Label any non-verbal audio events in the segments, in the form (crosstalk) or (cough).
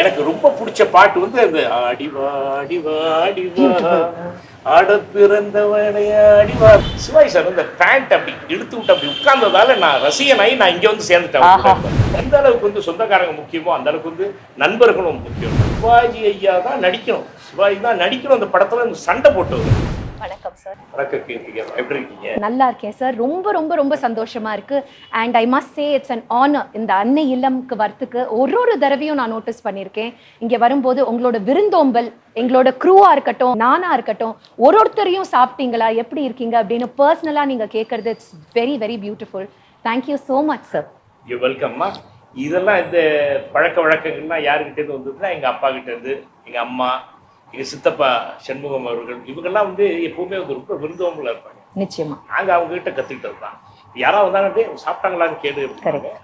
எனக்கு ரொம்ப பிடிச்ச பாட்டு வந்து அந்த ஆடிவா ஆடிவா ஆடிவா ஆட பிறந்தவனை ஆடிவா சிவாஜி சார் அந்த பேண்ட் அப்படி இழுத்து விட்டு அப்படி உட்கார்ந்ததால நான் ரசிகனாகி நான் இங்க வந்து சேர்ந்துட்டேன். எந்த அளவுக்கு வந்து சொந்தக்காரங்க முக்கியமோ அந்த அளவுக்கு வந்து நண்பர்களும் முக்கியம். சிவாஜி ஐயா தான் நடிக்கணும். சிவாஜி தான் நடிக்கணும் அந்த படத்துல இந்த சண்டை போட்டவர் வணக்கம் சார் வணக்கம் கீர்த்திகா எப்படி இருக்கீங்க? நல்லா இருக்கேன் சார் ரொம்ப ரொம்ப ரொம்ப சந்தோஷமா இருக்கு. And I must say it's an honour இந்த அன்னை இல்லம்க்கு வரத்துக்கு ஒரு ஒரு தடவையும் நான் நோட்டீஸ் பண்ணியிருக்கேன். இங்க வரும்போது உங்களோட விருந்தோம்பல் எங்களோட க்ரூவா இருக்கட்டும் நானா இருக்கட்டும் ஒரு ஒருத்தரையும் சாப்பிட்டீங்களா? எப்படி இருக்கீங்க? அப்படின்னு பர்சனலா நீங்க கேட்கறது it's very very beautiful thank you so much sir you வெல்கம்மா இதெல்லாம் இந்த பழக்க வழக்கங்கள்லாம் யாருக்கிட்ட இருந்து வந்ததுன்னா எங்க அப்பா கிட்ட இருந்து எங்க அம்மா எங்க சித்தப்பா சண்முகம் அவர்கள் இவங்கெல்லாம் வந்து எப்பவுமே வந்து ரொம்ப விருந்தோம்பல இருப்பாங்க. நிச்சயமா. நாங்க அவங்க கிட்ட கத்துக்கிட்டது தான் யாராவது வந்தாங்க சாப்பிட்டாங்களான்னு கேடு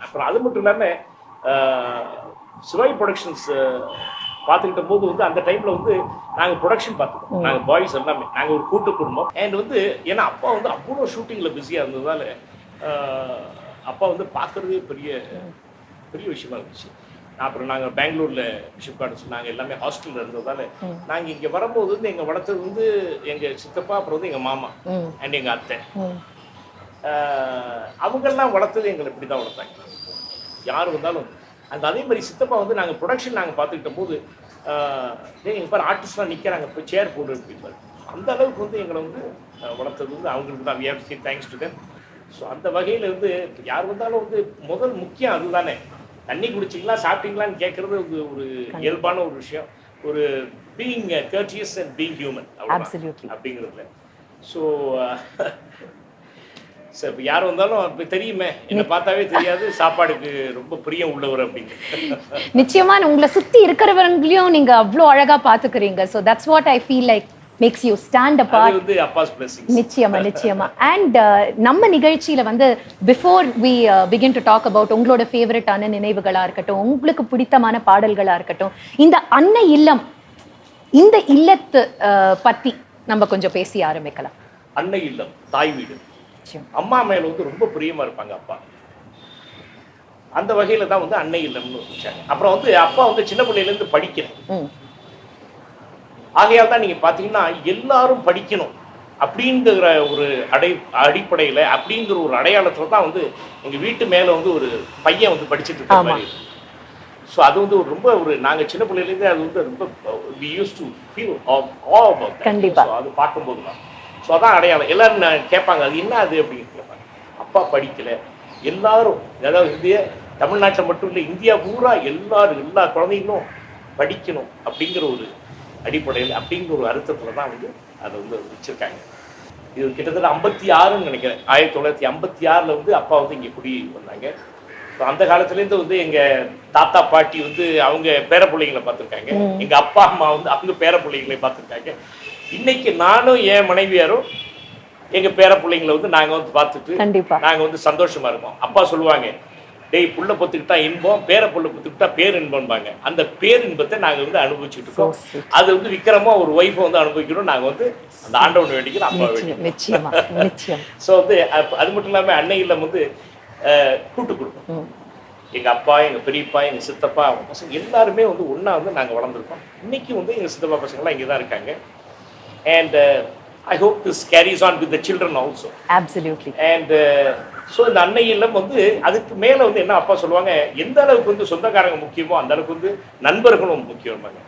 அப்புறம் அது மட்டும் இல்லாம ஆஹ், சிவாய் ப்ரொடக்ஷன்ஸ் பார்த்துக்கிட்ட போது வந்து அந்த டைம்ல வந்து நாங்க ப்ரொடக்ஷன் பார்த்துக்கோம் நாங்க பாய்ஸ் எல்லாமே. நாங்க ஒரு கூட்டு குடும்பம். அண்ட் வந்து ஏன்னா அப்பா வந்து அவ்வளோ ஷூட்டிங்ல பிஸியா இருந்ததால அப்பா வந்து பார்க்கறதே பெரிய பெரிய விஷயமா இருந்துச்சு. அப்புறம் நாங்கள் பெங்களூர்ல பிஷப் கார்டன்ஸ் நாங்கள் எல்லாமே ஹாஸ்டல்ல இருந்ததால நாங்கள் இங்கே வரும்போது வந்து எங்கள் வளர்த்தது வந்து எங்கள் சித்தப்பா அப்புறம் வந்து எங்கள் மாமா அண்ட் எங்கள் அத்தை. அவங்கெல்லாம் வளர்த்தது எங்களை இப்படி தான் வளர்த்தாங்க. யார் வந்தாலும். அந்த அதே மாதிரி சித்தப்பா வந்து நாங்கள் ப்ரொடக்ஷன் நாங்கள் பார்த்துக்கிட்ட போது எங்கள் பாரு ஆர்டிஸ்ட்லாம் நிற்கிறாங்க இப்போ சேர் போடு அப்படிம்பாரு. அந்த அளவுக்கு வந்து எங்களை வந்து வளர்த்தது வந்து அவங்களுக்கு தான். தேங்க்ஸ் டு தெம் ஸோ அந்த வகையில் வந்து யார் வந்தாலும் வந்து முதல் முக்கியம் அதுதானே. தண்ணி குடிச்சிங்களா சாப்பிட்டீங்களான்னு கேட்கறது ஒரு இயல்பான ஒரு விஷயம். ஒரு being courteous and being human. அப்படிங்கிறதுல. ஸோ சார் (laughs) யார் வந்தாலும் இப்போ தெரியுமே. என்னை பார்த்தாவே தெரியாது. சாப்பாடுக்கு ரொம்ப பிரியம் உள்ளவர் அப்படின்னு. நிச்சயமா உங்களை சுத்தி இருக்கிறவங்களையும் நீங்க அவ்வளோ அழகா பாத்துக்கிறீங்க so that's what I feel like makes you stand up அது வந்து அப்பாஸ் பிளஸிங் நிச்சயமா (laughs) நிச்சயமா. அண்ட் நம்ம நிகழ்ச்சியில வந்து before we begin to talk about உங்களோட ஃபேவரட்டான நினைவுகளா இருக்கட்டும் உங்களுக்கு பிடித்தமான பாடல்களா இருக்கட்டும் இந்த அன்னை இல்லம் இந்த இல்லத்து uh, பத்தி நம்ம கொஞ்சம் பேசி ஆரம்பிக்கலாம். அன்னை இல்லம் தாய் வீடு. அம்மா மேல வந்து ரொம்ப பிரியமா இருப்பாங்க அப்பா. அந்த வகையில தான் வந்து அன்னை இல்லம்னு வச்சாங்க. அப்புறம் வந்து அப்பா வந்து சின்ன பிள்ளையில இருந்து படிக்கிறேன் ஆகையால் தான் நீங்க பாத்தீங்கன்னா எல்லாரும் படிக்கணும். அப்படிங்கிற ஒரு அடை அடிப்படையில அப்படிங்கிற ஒரு அடையாளத்துல தான் வந்து எங்க வீட்டு மேல வந்து ஒரு பையன் வந்து படிச்சுட்டு இருக்க. மாதிரி ஸோ அது வந்து ஒரு ரொம்ப ஒரு நாங்க சின்ன பிள்ளையிலேருந்தே அது வந்து ரொம்ப வி யூஸ் டு ஃபீல் கண்டிப்பா. அது பார்க்கும்போது தான் ஸோ அதான் அடையாளம். எல்லாரும் கேட்பாங்க அது என்ன அது? அப்படின்னு கேட்பாங்க. அப்பா படிக்கல. எல்லாரும் அதாவது இந்திய தமிழ்நாட்டில் மட்டும் இல்லை இந்தியா பூரா எல்லாரும் எல்லா குழந்தைங்களும் படிக்கணும் அப்படிங்கிற ஒரு அடிப்படையில் அப்படிங்கிற ஒரு அர்த்தத்தில் தான் வந்து அதை வந்து வச்சிருக்காங்க. இது கிட்டத்தட்ட ஐம்பத்தி ஆறுன்னு நினைக்கிறேன். ஆயிரத்தி தொள்ளாயிரத்தி ஐம்பத்தி ஆறில் வந்து அப்பா வந்து இங்கே குடி வந்தாங்க So அந்த காலத்துலேருந்து வந்து எங்க தாத்தா பாட்டி வந்து அவங்க பேர பிள்ளைங்களை பார்த்துருக்காங்க. எங்க அப்பா அம்மா வந்து அவங்க பேர பிள்ளைங்களை பார்த்துருக்காங்க. இன்னைக்கு நானும் என் மனைவியாரும் எங்க பேர பிள்ளைங்களை வந்து நாங்க வந்து பார்த்துட்டு கண்டிப்பா. நாங்க வந்து சந்தோஷமா இருக்கோம். அப்பா சொல்லுவாங்க டேய் புள்ள பொத்துக்கிட்டா இன்பம் பேர புள்ள பொத்துக்கிட்டா பேர் இன்பம்பாங்க. அந்த பேர் இன்பத்தை நாங்க வந்து அனுபவிச்சுட்டு இருக்கோம். அது வந்து விக்ரமா ஒரு ஒய்ஃபை வந்து அனுபவிக்கிறோம் நாங்க வந்து அந்த ஆண்டவன் வேண்டிக்கிறோம் அப்பா வேண்டிக்கிறோம் ஸோ வந்து அது மட்டும் இல்லாம அன்னை இல்லம் வந்து கூட்டு குடும்பம். ம். எங்க அப்பா எங்க பெரியப்பா எங்க சித்தப்பா அவங்க பசங்க எல்லாருமே வந்து ஒண்ணா வந்து நாங்க வளர்ந்துருக்கோம். இன்னைக்கு வந்து எங்க சித்தப்பா பசங்களாம் இங்கே தான் இருக்காங்க and I hope this carries on with the children also absolutely and so இந்த அன்னை இல்லம் வந்து அதுக்கு மேலே வந்து என்ன அப்பா சொல்லுவாங்க எந்த அளவுக்கு வந்து சொந்தக்காரங்க முக்கியமோ அந்த அளவுக்கு வந்து நண்பர்களும் முக்கியமாங்க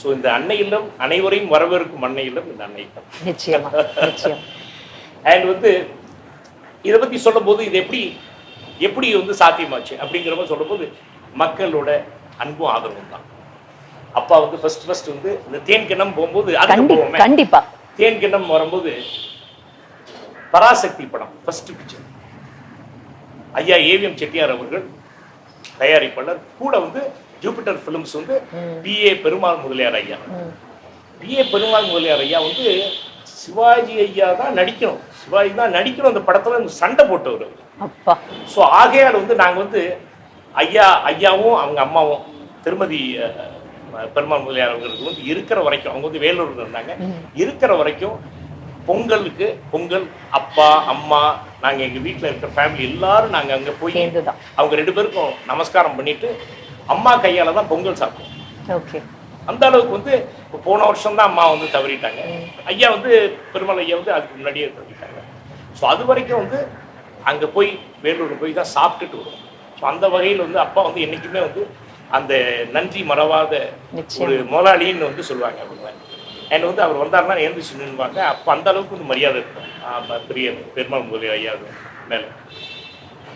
ஸோ இந்த அன்னை இல்லம் அனைவரையும் வரவேற்கும் அன்னை இல்லம் இந்த அன்னை இல்லம் நிச்சயமா நிச்சயம். அண்ட் வந்து இதை பற்றி சொல்லும்போது இது எப்படி எப்படி வந்து சாத்தியமாச்சு? அப்படிங்கிற மாதிரி சொல்லும்போது மக்களோட அன்பும் ஆதரவும் தான். அப்பா வந்து ஃபர்ஸ்ட் ஃபர்ஸ்ட் வந்து இந்த தேன் கிண்ணம் போகும்போது அதுக்கு கண்டிப்பா. தேன் கிண்ணம் வரும்போது பராசக்தி படம் ஃபர்ஸ்ட் பிக்சர் ஐயா ஏவிஎம் செட்டியார் அவர்கள் தயாரிப்பாளர். கூட வந்து ஜூபிட்டர் ஃபிலிம்ஸ் வந்து பிஏ பெருமாள் முதலியார் ஐயா. ம். பிஏ பெருமாள் முதலியார் ஐயா வந்து சிவாஜி ஐயா தான் நடிக்கணும். சிவாஜி தான் நடிக்கணும். அந்த படத்துல சண்டை போட்டவர் ஸோ ஆகையால் வந்து நாங்கள் வந்து ஐயா ஐயாவும் அவங்க அம்மாவும் திருமதி பெருமாள் முதலியார் அவங்களுக்கு வந்து இருக்கிற வரைக்கும் அவங்க வந்து வேலூர்ல இருந்தாங்க. இருக்கிற வரைக்கும் பொங்கலுக்கு பொங்கல் அப்பா அம்மா நாங்கள் எங்கள் வீட்டில் இருக்கிற ஃபேமிலி எல்லாரும் நாங்கள் அங்கே போய் அவங்க ரெண்டு பேருக்கும் நமஸ்காரம் பண்ணிட்டு அம்மா கையால தான் பொங்கல் சாப்பிடுவோம். ஓகே. அந்த அளவுக்கு வந்து இப்போ போன வருஷம் தான் அம்மா வந்து தவறிட்டாங்க. ஐயா வந்து பெருமாள் ஐயா வந்து அதுக்கு முன்னாடியே தவறிட்டாங்க. ஸோ அது வரைக்கும் வந்து அங்கே போய் வேலூர் போய் தான் சாப்பிட்டுட்டு வருவோம். ஸோ அந்த வகையில் வந்து அப்பா வந்து என்றைக்குமே வந்து அந்த நன்றி மறவாத ஒரு முதலாளின்னு வந்து சொல்லுவாங்க அவங்க. அண்ட் வந்து அவர் வந்தாருன்னா எழுந்துச்சு நின்றுவாங்க அப்போ அந்த அளவுக்கு வந்து மரியாதை இருக்கும். பெரிய பெருமாள் முதலி ஐயா மேலே.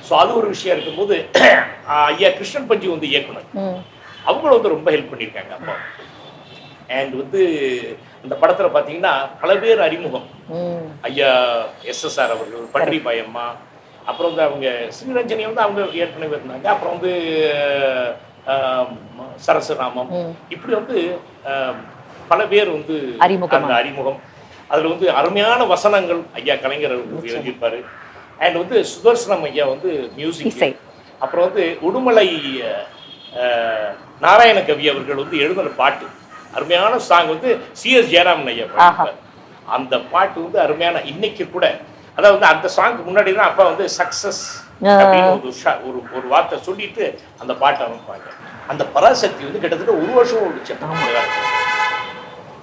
ஸோ அது ஒரு விஷயம் இருக்கும்போது ஐயா கிருஷ்ணன் பஞ்சி வந்து இயக்குனர். அவங்களும் வந்து ரொம்ப ஹெல்ப் பண்ணியிருக்காங்க அப்பா. அண்ட் வந்து இந்த படத்தில் பார்த்தீங்கன்னா பல பேர் அறிமுகம். ஐயா எஸ்எஸ்ஆர் அவர்கள் பட்ரி பாயம்மா அப்புறம் வந்து அவங்க ஸ்ரீரஞ்சனி வந்து அவங்க ஏற்கனவே இருந்தாங்க. அப்புறம் வந்து சரசுராமம். இப்படி வந்து பல பேர் வந்து அறிமுகமா. அந்த அறிமுகம் அதில் வந்து அருமையான வசனங்கள் ஐயா கலைஞர் எழுதியிருப்பாரு அண்ட் வந்து சுதர்சனம் ஐயா வந்து மியூசிக். அப்புறம் வந்து உடுமலை நாராயண கவி அவர்கள் வந்து எழுதின பாட்டு அருமையான சாங் வந்து சிஎஸ் ஜெயராமன் ஐயா பாடியிருப்பார். அந்த பாட்டு வந்து அருமையான இன்னைக்கு கூட அதாவது அந்த சாங்க்கு முன்னாடி தான் அப்பா வந்து சக்சஸ். அப்படின்னு ஒரு ஒரு ஒரு வார்த்தை சொல்லிட்டு அந்த பாட்டை அமைப்பாங்க அந்த பராசக்தி வந்து கிட்டத்தட்ட ஒரு வருஷம் அந்த காலத்துல.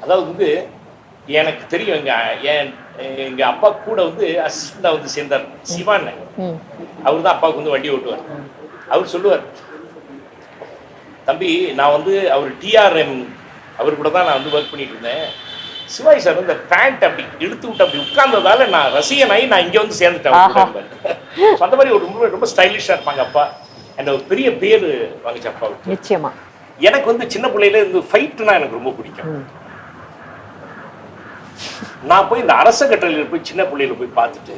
அதாவது வந்து எனக்கு தெரியும் எங்க என் எங்க அப்பா கூட வந்து அசிஸ்டண்டா வந்து சேர்ந்தார் சிவான் அவர் தான் அப்பாவுக்கு வந்து வண்டி ஓட்டுவார். அவர் சொல்லுவார் தம்பி நான் வந்து அவர் டிஆர்எம் அவர் கூட தான் நான் வந்து ஒர்க் பண்ணிட்டு இருந்தேன். சிவாஜி சார் இந்த பேண்ட் அப்படி இழுத்து விட்டு அப்படி உட்கார்ந்ததால நான் ரசிகனாகி நான் இங்கே வந்து சேர்ந்துட்டேன் அந்த மாதிரி ஒரு ரொம்ப ரொம்ப ஸ்டைலிஷாக இருப்பாங்க அப்பா. அண்ட் ஒரு பெரிய பேர் வாங்கிச்சு அப்பாவுக்கு நிச்சயமா. எனக்கு வந்து சின்ன பிள்ளையில இருந்து ஃபைட்டுனா எனக்கு ரொம்ப பிடிக்கும். நான் போய் இந்த அரச கட்டளையில் போய் சின்ன பிள்ளையில போய் பார்த்துட்டு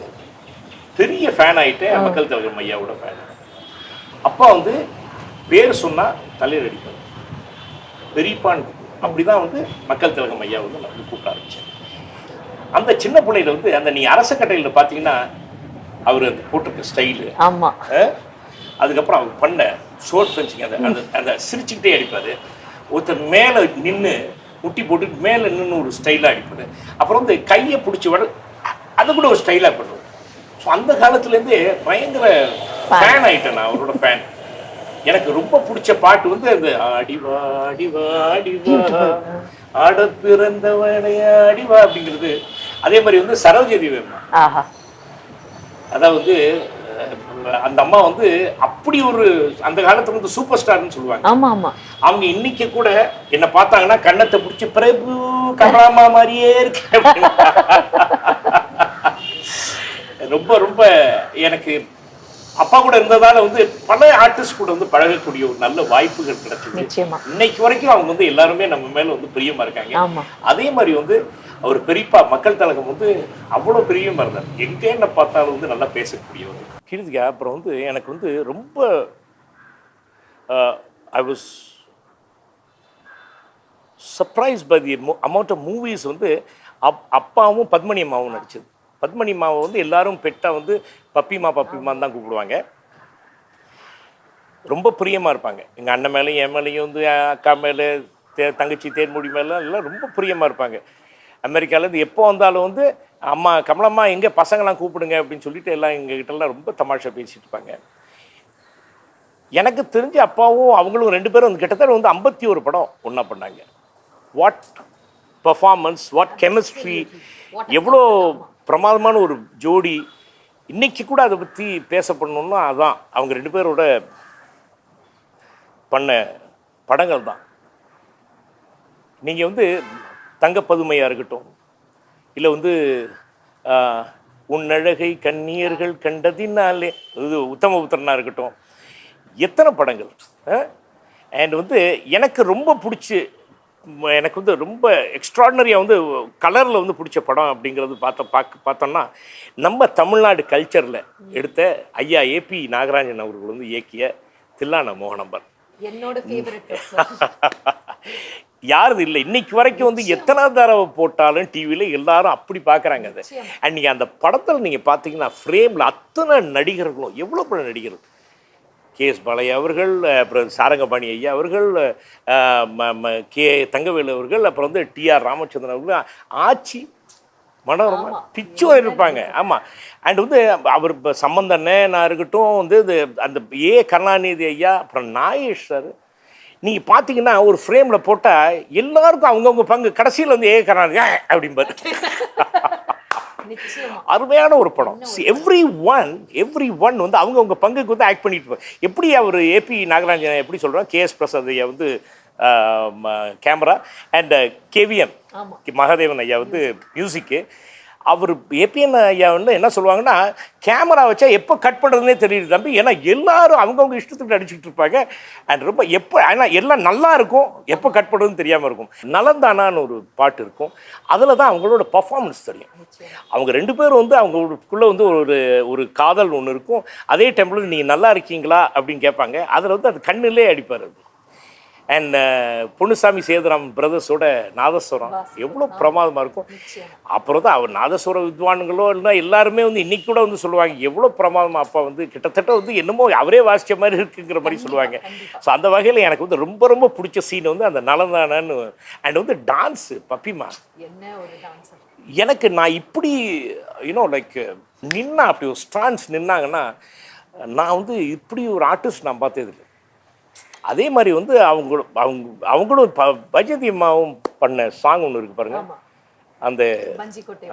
பெரிய ஃபேன் ஆயிட்டேன். மக்கள் தலைவர் ஐயாவோட ஃபேன் அப்பா வந்து பேர் சொன்னா தலையில் அடிப்பார். பெரியப்பான்னு கூப்பிடுவார். அப்படிதான் வந்து மக்கள் திலகம் ஐயா வந்து நான் கூப்பிட ஆரம்பிச்சேன். அந்த சின்ன பிள்ளையில வந்து அந்த நீ அரச கட்டையில் பார்த்தீங்கன்னா அவர் அந்த போட்டிருக்க ஸ்டைலு ஆமா. அதுக்கப்புறம் அவர் பண்ண ஷோர்ட் ஃபென்சிங் அந்த அந்த அந்த சிரிச்சுக்கிட்டே அடிப்பார். ஒருத்தர் மேலே நின்று முட்டி போட்டு மேலே நின்று ஒரு ஸ்டைலாக அடிப்பார் அப்புறம் வந்து கையை பிடிச்சி விட அதை கூட ஒரு ஸ்டைலாக பண்ணுவார் ஸோ அந்த காலத்துலேருந்தே பயங்கர ஃபேன் ஆயிட்டேன் நான் அவரோட ஃபேன் எனக்கு ரொம்ப பிடிச்ச பாட்டு வந்து அந்த ஆடிவா ஆடிவா ஆடிவா ஆட பிறந்தவனே ஆடிவா அப்படிங்கிறது. அதே மாதிரி வந்து சரோஜதி வேமா. அதாவது அந்த அம்மா வந்து அப்படி ஒரு அந்த காலத்துல வந்து சூப்பர் ஸ்டார்னு சொல்லுவாங்க. ஆமா ஆமா. அவங்க இன்னைக்கு கூட என்ன பார்த்தாங்கன்னா கண்ணத்தை பிடிச்சி பிரபு கமலாமா மாதிரியே இருக்கு. ரொம்ப ரொம்ப எனக்கு அப்பா கூட இருந்ததால வந்து பல ஆர்டிஸ்ட் கூட வந்து பழகக்கூடிய ஒரு நல்ல வாய்ப்புகள் கிடைச்சது. இன்னைக்கு வரைக்கும் அவங்க வந்து எல்லாருமே நம்ம மேல வந்து பிரியமா இருக்காங்க. அதே மாதிரி வந்து அவர் பெரியப்பா மக்கள் தலகம் வந்து அவ்வளோ பிரியமா இருந்தார். எங்கே என்ன பார்த்தாலும் வந்து நல்லா பேசக்கூடியவர். கீர்த்திகா அப்புறம் வந்து எனக்கு வந்து ரொம்ப I was surprise by the amount of movies வந்து அப் அப்பாவும் பத்மனி அம்மாவும் நடிச்சது. பத்மனி அம்மாவை வந்து எல்லாரும் பெட்டா வந்து பப்பிமா பப்பிமான்னு தான் கூப்பிடுவாங்க. ரொம்ப பிரியமாக இருப்பாங்க. எங்கள் அண்ணன் மேலேயும் என் மேலேயும் வந்து அக்கா மேலே தே தங்கச்சி தேன்மொழி மேலே எல்லாம் ரொம்ப பிரியமாக இருப்பாங்க. அமெரிக்காலேருந்து எப்போ வந்தாலும் வந்து அம்மா கமலம்மா எங்கே பசங்களாம் கூப்பிடுங்க அப்படின்னு சொல்லிட்டு எல்லாம் எங்கள் கிட்டலாம் ரொம்ப தமாஷா பேசிட்டு இருப்பாங்க. எனக்கு தெரிஞ்ச அப்பாவும் அவங்களும் ரெண்டு பேரும் வந்து கிட்டத்தட்ட வந்து ஐம்பத்தி ஒரு படம் ஒன்றா பண்ணாங்க. வாட் பர்ஃபார்மன்ஸ் வாட் கெமிஸ்ட்ரி எவ்வளோ பிரமாதமான ஒரு ஜோடி. இன்றைக்கி கூட அதை பற்றி பேசப்படணுன்னா அதான். அவங்க ரெண்டு பேரோட பண்ண படங்கள் தான். நீங்கள் வந்து தங்கப்பதுமையாக இருக்கட்டும் இல்லை வந்து உன்னழகை உன் அழகை கண்ணீர்கள் கண்டதினாலே இது உத்தமபுத்திரனாக இருக்கட்டும் எத்தனை படங்கள் அண்ட் வந்து எனக்கு ரொம்ப பிடிச்சி எனக்கு வந்து ரொம்ப எக்ஸ்ட்ராடினரியாக வந்து கலரில் வந்து பிடிச்ச படம் அப்படிங்கிறது பார்த்த பார்க்க பார்த்தோம்னா நம்ம தமிழ்நாடு கல்ச்சரில் எடுத்த ஐயா ஏபி நாகராஜன் அவர்கள் வந்து இயக்கிய தில்லான மோகனம்பர் என்னோட ஃபேவரட் யாரும் இல்லை. இன்னைக்கு வரைக்கும் வந்து எத்தனை தடவை போட்டாலும் டிவியில் எல்லாரும் அப்படி பார்க்குறாங்க அதை. அண்ட் நீங்கள் அந்த படத்தில் நீங்கள் பார்த்தீங்கன்னா ஃப்ரேமில் அத்தனை நடிகர்களும் எவ்வளோ பல நடிகர்கள்? கே எஸ் பாலையா அவர்கள் அப்புறம் சாரங்கபாணி ஐயா அவர்கள் கே தங்கவேலு அவர்கள் அப்புறம் வந்து டிஆர் ராமச்சந்திரன் அவர்கள் ஆச்சி மனோரமா பிச்சு இருப்பாங்க ஆமாம் அண்ட் வந்து அவர் இப்போ சம்பந்தண்ணே நான் இருக்கட்டும் வந்து இது அந்த ஏ கருணாநிதி ஐயா அப்புறம் நாகேஷ் சார். நீங்கள் பார்த்தீங்கன்னா ஒரு ஃப்ரேமில் போட்டால் எல்லாருக்கும் அவங்கவுங்க பங்கு. கடைசியில் வந்து ஏ கருணாநிதி அப்படிம்பாரு. (laughs) அருமையான ஒரு படம். எவ்ரி ஒன் எவ்ரி ஒன் வந்து அவங்கவுங்க பங்குக்கு வந்து ஆக்ட் பண்ணிட்டு எப்படி அவர் ஏபி நாகராஜன் எப்படி சொல்கிறோம் கேஎஸ் பிரசாத் ஐயா வந்து கேமரா அண்ட் கேவிஎம் மகாதேவன் ஐயா வந்து மியூசிக்கு அவர் ஏபிஎன் ஐயா வந்து என்ன சொல்லுவாங்கன்னா கேமரா வச்சா எப்போ கட் பண்ணுறதுனே தெரியுது தம்பி. ஏன்னா எல்லாரும் அவங்கவுங்க இஷ்டத்துக்கு அடிச்சுட்டு இருப்பாங்க. அண்ட் ரொம்ப எப்போ ஆனால் எல்லாம் நல்லா இருக்கும். எப்போ கட் பண்ணுறதுன்னு தெரியாமல் இருக்கும். நலந்தானான்னு ஒரு பாட்டு இருக்கும். அதில் தான் அவங்களோட பர்ஃபார்மன்ஸ் தெரியும். அவங்க ரெண்டு பேரும் வந்து அவங்களுக்குள்ளே வந்து ஒரு ஒரு காதல் ஒன்று இருக்கும். அதே டைமில் நீங்கள் நல்லா இருக்கீங்களா? அப்படின்னு கேட்பாங்க. அதில் வந்து அது கண்ணிலே அடிப்பார். அது அண்ட் பொன்னுசாமி சேதுராம் பிரதர்ஸோட நாதஸ்வரம் எவ்வளோ பிரமாதமாக இருக்கும். அப்புறம் தான் அவர் நாதஸ்வர வித்வான்களோ இல்லைன்னா எல்லாருமே வந்து இன்னைக்கு கூட வந்து சொல்லுவாங்க எவ்வளோ பிரமாதமாக அப்பா வந்து கிட்டத்தட்ட வந்து என்னமோ அவரே வாசிச்ச மாதிரி இருக்குங்கிற மாதிரி சொல்லுவாங்க. ஸோ அந்த வகையில் எனக்கு வந்து ரொம்ப ரொம்ப பிடிச்ச சீன் வந்து அந்த நலந்தானன்னு அண்ட் வந்து டான்ஸு பப்பிமா எனக்கு நான் இப்படி யூனோ லைக் நின்னா அப்படி ஒரு ஸ்டான்ஸ் நின்னாங்கன்னா நான் வந்து இப்படி ஒரு ஆர்டிஸ்ட் நான் பார்த்தது இல்லை அதே மாதிரி வந்து அவங்க அவங்க அவங்களும் ப பஜதி அம்மாவும் பண்ண சாங் ஒன்று இருக்கு பாருங்க. அந்த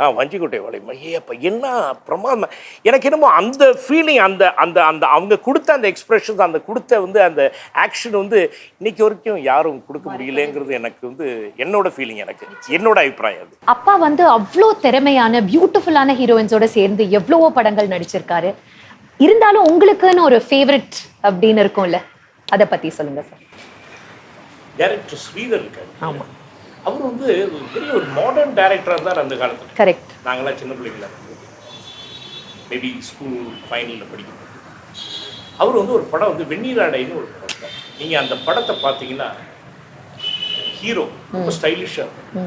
ஆ வஞ்சிக்கோட்டை வளையமா ஏ அப்போ என்ன பிரமாதம். எனக்கு என்னமோ அந்த ஃபீலிங் அந்த அந்த அந்த அவங்க கொடுத்த அந்த எக்ஸ்பிரஷன்ஸ் அந்த கொடுத்த வந்து அந்த ஆக்ஷன் வந்து இன்னைக்கு வரைக்கும் யாரும் கொடுக்க முடியலங்கிறது எனக்கு வந்து என்னோட ஃபீலிங் எனக்கு. என்னோட அபிப்பிராயம் அது. அப்பா வந்து அவ்வளோ திறமையான பியூட்டிஃபுல்லான ஹீரோயின்ஸோட சேர்ந்து எவ்வளவோ படங்கள் நடிச்சிருக்காரு. இருந்தாலும் உங்களுக்குன்னு ஒரு ஃபேவரட் அப்படின்னு இருக்கும்ல? அதை பத்தி சொல்லுங்க சார் டைரக்டர் ஸ்ரீதர் இருக்காரு. ஆமா. அவர் வந்து பெரிய ஒரு மாடர்ன் டைரக்டராக தான் அந்த காலத்தில். கரெக்ட் நாங்களாம் சின்ன பிள்ளைங்களா மேபி ஸ்கூல் ஃபைனலில் படிக்கும்போது அவர் வந்து ஒரு படம் வந்து வெந்நீராடைன்னு ஒரு படம். எடுத்தார். நீங்க அந்த படத்தை பார்த்தீங்கன்னா ஹீரோ ரொம்ப ஸ்டைலிஷாக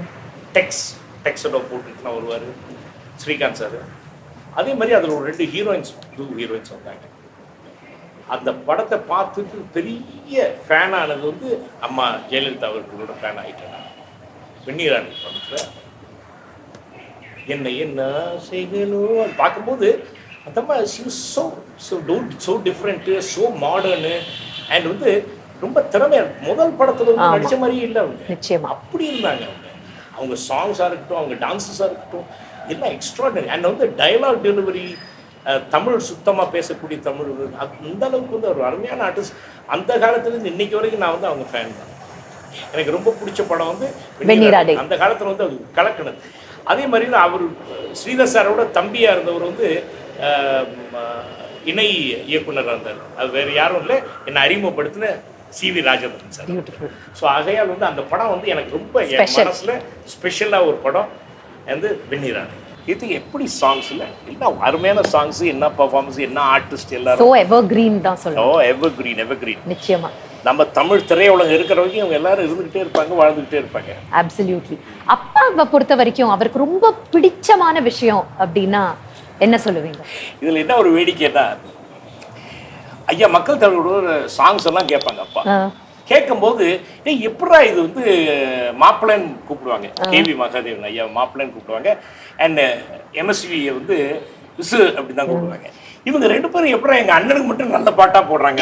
டெக்ஸ் டெக்ஸோட போட்டுட்டுலாம் வருவார். ஸ்ரீகாந்த் சார். அதே மாதிரி அதில் ஒரு ரெண்டு ஹீரோயின்ஸ் டூ ஹீரோயின்ஸ் வந்தாங்க. அந்த படத்தை பார்த்துட்டு பெரிய ஃபேன் ஆனது வந்து அம்மா ஜெயலலிதா அவர்களோட ஃபேன் ஆகிட்டேன். வெந்நீராணி படத்தில். என்ன என்ன செய்யணும் பார்க்கும்போது அந்த மாதிரி so so don't so different so modern and வந்து ரொம்ப திறமையா முதல் படத்தில் வந்து. நடிச்ச மாதிரியே இல்லை அவங்க. நிச்சயமா. அப்படி இருந்தாங்க அவங்க. அவங்க சாங்ஸாக இருக்கட்டும் அவங்க டான்ஸஸாக இருக்கட்டும் எல்லாம் எக்ஸ்ட்ராடனரி அண்ட் வந்து டயலாக் டெலிவரி தமிழ் சுத்தமாக பேசக்கூடிய தமிழ் இந்த அளவுக்கு வந்து ஒரு அருமையான ஆர்டிஸ்ட் அந்த காலத்துலேருந்து இன்னைக்கு வரைக்கும் நான் வந்து அவங்க ஃபேன் தான். எனக்கு ரொம்ப பிடிச்ச படம் வந்து. அந்த காலத்தில் வந்து அது கலக்கினது. அதே மாதிரி தான் அவர் ஸ்ரீதர் சாரோட தம்பியாக இருந்தவர் வந்து இணை இயக்குனராக இருந்தார். அது வேறு யாரும் இல்லை. என்னை அறிமுகப்படுத்தின C V Rajendran sir so ஆகையால் வந்து அந்த படம் வந்து எனக்கு ரொம்ப என். மனசில் ஸ்பெஷலாக ஒரு படம். வந்து வெந்நீராணி இது எப்படி சாங்ஸ் இல்லை? என்ன அருமையான சாங்ஸ் என்ன பர்ஃபார்மன்ஸ் என்ன ஆர்டிஸ்ட் ஸோ எல்லாரும். எவர் கிரீன் தான் ஓ சொல்லுவோம் எவர் கிரீன் எவர் கிரீன் நிச்சயமா. நம்ம தமிழ் திரையுலகம் இருக்கிற வரைக்கும் இவங்க எல்லாரும் இருந்துகிட்டே இருப்பாங்க வாழ்ந்துகிட்டே இருப்பாங்க. அப்சல்யூட்லி அப்பாவை பொறுத்த வரைக்கும் அவருக்கு ரொம்ப பிடிச்சமான விஷயம் அப்படின்னா என்ன சொல்லுவீங்க? இதில் என்ன ஒரு வேடிக்கைன்னா ஐயா மக்கள் தலைவரோட சாங்ஸ் எல்லாம் கேட்பாங்க அப்பா. கேட்கும்போது ஏய் எப்படா இது வந்து மாப்பிள்ளைன்னு கூப்பிடுவாங்க? கேவி மகாதேவன் ஐயா மாப்பிள்ளைன்னு கூப்பிடுவாங்க. அண்ட் எம்எஸ்வியை வந்து விசு அப்படி தான் கூப்பிடுவாங்க. இவங்க ரெண்டு பேரும் எப்படா எங்க அண்ணனுக்கு மட்டும் நல்ல பாட்டா போடுறாங்க?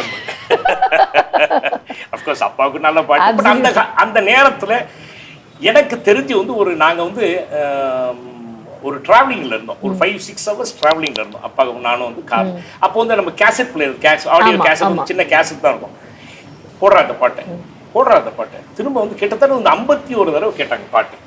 அஃப்கோர்ஸ் அப்பாவுக்கு நல்ல பாட்டு பட் அந்த அந்த நேரத்துல எனக்கு தெரிஞ்சு வந்து ஒரு நாங்க வந்து ஒரு டிராவலிங்ல இருந்தோம். ஒரு ஃபைவ் சிக்ஸ் ஹவர்ஸ் டிராவலிங்ல இருந்தோம். அப்பாவும் நானும் வந்து கார் அப்போ வந்து நம்ம cassette player case audio cassette. சின்ன கேசட் தான் இருக்கும். போடுறா அந்த பாட்டை. போடுறா அந்த பாட்டை. திரும்ப வந்து கிட்டத்தட்ட வந்து ஐம்பத்தி ஒரு தடவை கேட்டாங்க பாட்டு.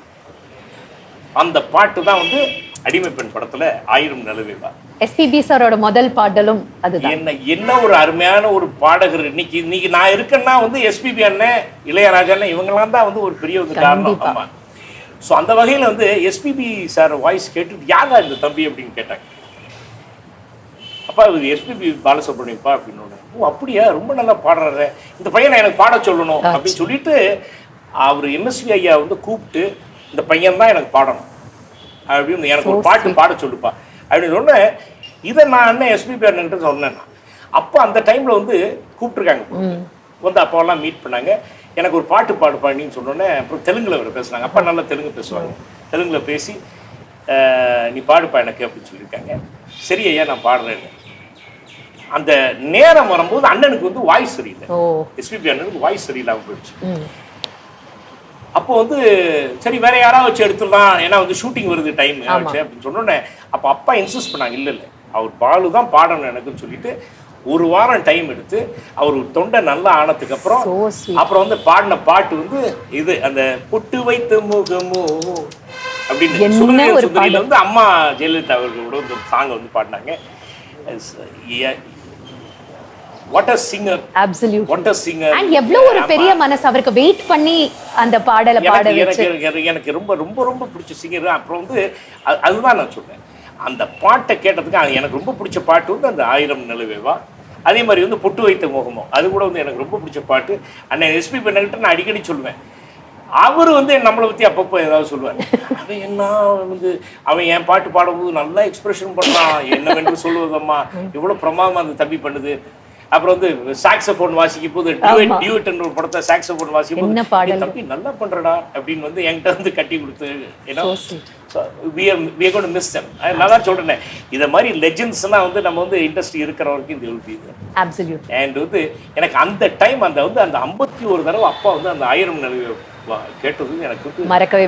அந்த பாட்டு தான் வந்து அடிமை பெண் படத்துல ஆயிரம் நிலவேவா. எஸ்பிபி சாரோட முதல் பாடலும் அதுதான். என்ன என்ன ஒரு அருமையான ஒரு பாடகர். இன்னைக்கு இன்னைக்கு நான் இருக்கேன்னா வந்து எஸ்பிபி அண்ணன் இளையராஜா அண்ணன் இவங்கெல்லாம் தான் வந்து ஒரு பெரிய ஒரு காரணம். கண்டிப்பா. ஆமா. ஸோ அந்த வகையில் வந்து எஸ்பிபி சார் வாய்ஸ் கேட்டு யாரா இந்த தம்பி? அப்படின்னு கேட்டாங்க. அப்பா இது எஸ்பிபி பாலசுப்ரமணியப்பா அப்படின்னு. ஓ அப்படியா? ரொம்ப நல்லா பாடுறாரு. இந்த பையனை எனக்கு பாட சொல்லணும். அப்படின்னு சொல்லிட்டு அவர் எம்எஸ்வி ஐயா வந்து கூப்பிட்டு இந்த பையன் தான் எனக்கு பாடணும். அப்படின்னு எனக்கு ஒரு பாட்டு. பாட சொல்லுப்பா. அப்படின்னு சொன்னேன் இதை நான் அண்ணன் எஸ்பிபி அண்ணன்ட்டு சொன்னேன். அப்போ அந்த டைமில் வந்து கூப்பிட்டுருக்காங்க. வந்து அப்பாவெல்லாம் மீட் பண்ணாங்க. எனக்கு ஒரு பாட்டு பாடு பாடின்னு சொன்னோன்னே அப்புறம் தெலுங்குல அவர் பேசுனாங்க அப்பா நல்லா தெலுங்கு பேசுவாங்க. தெலுங்குல பேசி "அஹ், நீ பாடுப்பா எனக்கு அப்படின்னு சொல்லியிருக்காங்க. சரி ஐயா நான் பாடுறேன். அந்த நேரம் வரும்போது அண்ணனுக்கு வந்து வாய்ஸ் சரியில்லை. எஸ்பிபி அண்ணனுக்கு வாய்ஸ் சரியில்லாம போயிடுச்சு. அப்போ வந்து சரி வேற யாராவது வச்சு எடுத்துடலாம். ஏன்னா வந்து ஷூட்டிங் வருது டைம். அப்படின்னு சொன்னோன்னே அப்போ அப்பா இன்சிஸ்ட் பண்ணாங்க இல்லை இல்லை. அவர் பாலு தான் பாடணும் எனக்குன்னு சொல்லிட்டு ஒரு வாரம் டைம் எடுத்து அவர் தொண்டை நல்லா ஆனதுக்கு அப்புறம். அப்புறம் வந்து பாடின பாட்டு வந்து இது அந்த புட்டு வைத்த முகமோ அப்படின்னு சுந்தரியில வந்து அம்மா ஜெயலலிதா அவர்களோட சாங்கை வந்து பாடினாங்க. What a singer absolute what a singer and எவ்வளவு ஒரு பெரிய மனசு அவருக்கு வெயிட் பண்ணி அந்த பாடலை பாட எனக்கு வச்சு. எனக்கு ரொம்ப ரொம்ப ரொம்ப பிடிச்ச சிங்கர் அப்புறம் வந்து அது- அதுதான் நான் சொல்றேன். அந்த பாட்டை கேட்டதுக்கு எனக்கு ரொம்ப பிடிச்ச பாட்டு வந்து அந்த ஆயிரம் நிலவேவா. அதே மாதிரி வந்து பொட்டு வைத்த முகமோ அது கூட வந்து எனக்கு ரொம்ப பிடிச்ச பாட்டு. அண்ணன் எஸ்பி பண்ணகிட்ட நான் அடிக்கடி சொல்லுவேன். அவர் வந்து நம்மளை பற்றி அப்பப்போ ஏதாவது சொல்லுவார். அவன் என்ன வந்து அவன் என் பாட்டு பாடும்போது நல்லா எக்ஸ்பிரஷன் பண்ணுறான் என்னவென்று சொல்லுவதம்மா? இவ்வளோ பிரமாதமாக அந்த தம்பி பண்ணுது. அப்புறம் வந்து சாக்ஸபோன் வாசிக்கும் போது டியூட் டியூட் என்ற ஒரு படத்தை சாக்ஸபோன் வாசிக்கும் போது பாடல்? "ஏய் தம்பி நல்லா பண்றடா அப்படின்னு வந்து என்கிட்ட வந்து கட்டி கொடுத்து ஏன்னா மிஸ் தம் நான் தான் சொல்றேன். இதை மாதிரி லெஜெண்ட்ஸ்லாம் வந்து நம்ம வந்து இண்டஸ்ட்ரி இருக்கிற வரைக்கும் இது எழுதி அண்ட் வந்து எனக்கு அந்த டைம் அந்த வந்து அந்த ஐம்பத்தி ஒரு தடவை அப்பா வந்து அந்த ஆயிரம் நிலவு கேட்டது எனக்கு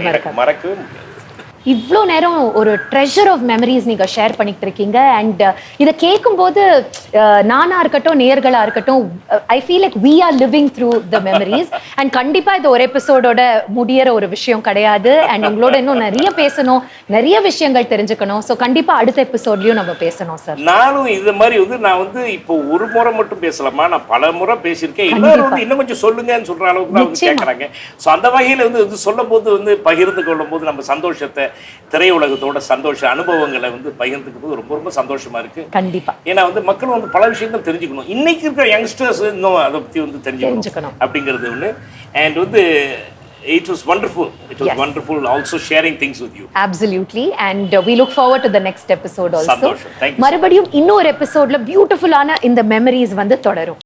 மறக்கவே. மறக்கவே முடியாது. இவ்வளோ நேரம் ஒரு ட்ரெஷர் ஆஃப் மெமரிஸ் நீங்க ஷேர் பண்ணிட்டு இருக்கீங்க. அண்ட் இதை கேட்கும்போது அஹ், நானா இருக்கட்டும் நேர்களா இருக்கட்டும் I feel like we are living through the memories and கண்டிப்பா இது ஒரு எபிசோடோட முடியற ஒரு விஷயம் கிடையாது. அண்ட் உங்களோட இன்னும் நிறைய பேசணும் நிறைய விஷயங்கள் தெரிஞ்சுக்கணும். ஸோ கண்டிப்பா அடுத்த எபிசோட்லயும் நம்ம பேசணும் சார் நானும் இது மாதிரி வந்து நான் வந்து இப்போ ஒரு முறை மட்டும் பேசலாமா? நான் பல முறை பேசியிருக்கேன். எல்லாரும் வந்து இன்னும் கொஞ்சம் சொல்லுங்கன்னு சொல்ற அளவுக்கு தான் வந்து. கேட்குறாங்க ஸோ அந்த வகையில் வந்து சொல்லும் போது வந்து பகிர்ந்து கொள்ளும் போது நம்ம சந்தோஷத்தை திரையுலகத்தோட சந்தோஷ அனுபவங்களை வந்து பகிர்ந்துக்கும் போது ரொம்ப ரொம்ப சந்தோஷமா இருக்கு. கண்டிப்பா. ஏன்னா வந்து மக்கள் வந்து பல விஷயங்கள் தெரிஞ்சுக்கணும். இன்னைக்கு இருக்கிற யங்ஸ்டர்ஸ் இன்னும் அதை பற்றி வந்து தெரிஞ்சுக்கணும். அப்படிங்கிறது ஒன்று அண்ட் வந்து it was wonderful it was Yes. Wonderful also sharing things with you absolutely and we look forward to the next episode also சந்தோஷம். Thank you so மறுபடியும் இன்னொரு எபிசோட்ல பியூட்டிஃபுல்லான இந்த மெமரிஸ் வந்து தொடரும்.